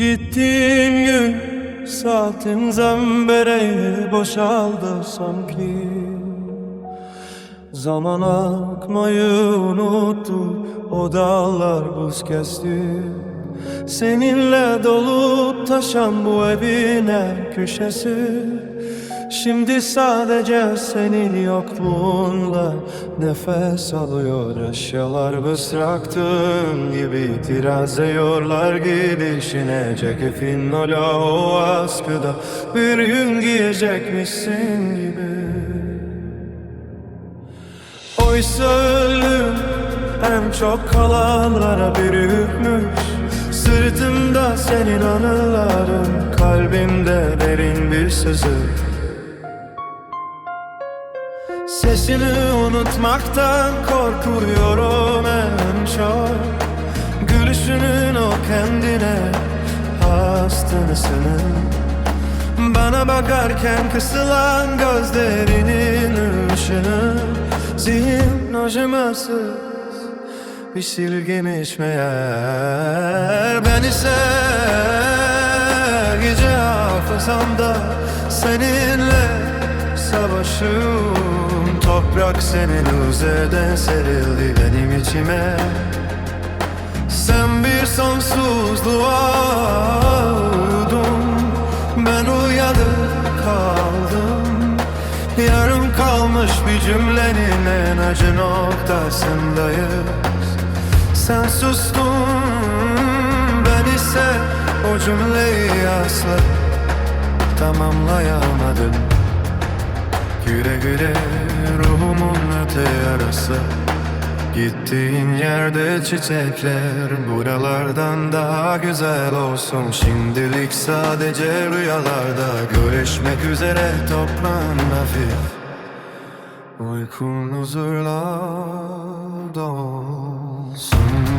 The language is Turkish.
Gittiğin gün saatin zembereye boşaldı sanki. Zaman akmayı unuttu o dağlar buz kesti. Seninle dolup taşan bu evin her köşesi Şimdi sadece senin yokluğunla nefes alıyor Eşyalar bıraktığın gibi. İtiraz ediyorlar gidişine Ceketin ola o askıda. Bir gün giyecekmişsin gibi. Oysa ölüm en çok kalanlara bir yükmüş Sırtımda senin anıların Kalbimde derin bir sızı Sesini unutmaktan korkuyorum en çok. Gülüşünün o kendine has tınısının Bana bakarken kısılan gözlerinin ışını. Zihin acımasız bir silginmiş meğer. Ben ise gece hafızamda seninle savaşım Toprak senin üzerden serildi benim içime. Sen bir sonsuzluğa uyudun Ben uyanık kaldım. Yarım kalmış bir cümlenin en acı noktasındayız. Sen sustun ben ise o cümleyi asla tamamlayamadım Güle güle ruhumun öte yarası. Gittiğin yerde çiçekler buralardan daha güzel olsun. Şimdilik sadece rüyalarda görüşmek üzere toplan hafif. Uykun huzurla dolsun